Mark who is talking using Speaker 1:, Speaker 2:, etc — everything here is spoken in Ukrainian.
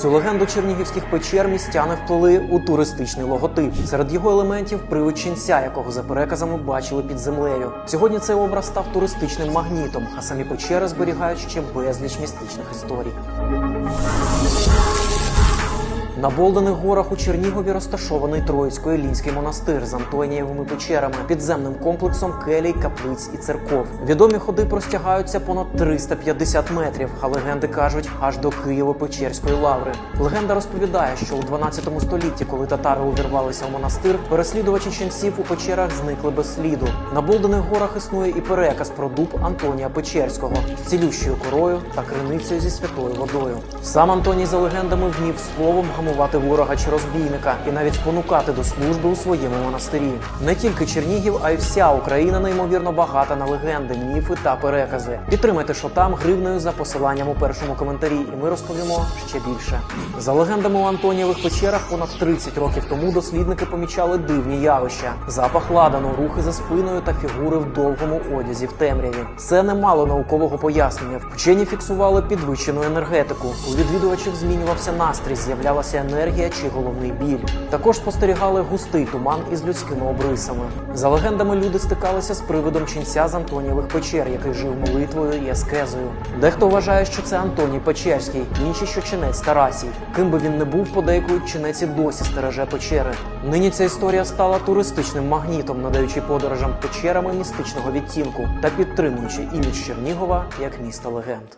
Speaker 1: цю легенду чернігівських печер містяни вплили у туристичний логотип. Серед його елементів привид ченця, якого за переказами бачили під землею. Сьогодні цей образ став туристичним магнітом, а самі печери зберігають ще безліч містичних історій. На Болдених горах у Чернігові розташований Троїцько-Ілінський монастир з Антонієвими печерами, підземним комплексом келій, каплиць і церков. Відомі ходи простягаються понад 350 метрів, а легенди кажуть аж до Києво-Печерської лаври. Легенда розповідає, що у 12 столітті, коли татари увірвалися в монастир, переслідувачі ченців у печерах зникли без сліду. На Болдених горах існує і переказ про дуб Антонія Печерського з цілющою корою та криницею зі святою водою. Сам Антоній за легендами вмів словом гамувати ворога чи розбійника і навіть спонукати до служби у своєму монастирі. Не тільки Чернігів, а й вся Україна неймовірно багата на легенди, міфи та перекази. Підтримайте Шотам гривнею за посиланням у першому коментарі, і ми розповімо ще більше. За легендами у Антонієвих печерах понад 30 років тому дослідники помічали дивні явища: запах ладану, рухи за спиною та фігури в довгому одязі в темряві. Це не мало наукового пояснення. Вчені фіксували підвищену енергетику. У відвідувачів змінювався настрій, з'являлася енергія чи головний біль. Також спостерігали густий туман із людськими обрисами. За легендами, люди стикалися з привидом ченця з Антонієвих печер, який жив молитвою і аскезою. Дехто вважає, що це Антоній Печерський, інші, що чинець Тарасій. Ким би він не був, подейкують чинець і досі стереже печери. Нині ця історія стала туристичним магнітом, надаючи подорожам печерами містичного відтінку та підтримуючи імідж Чернігова як міста легенд.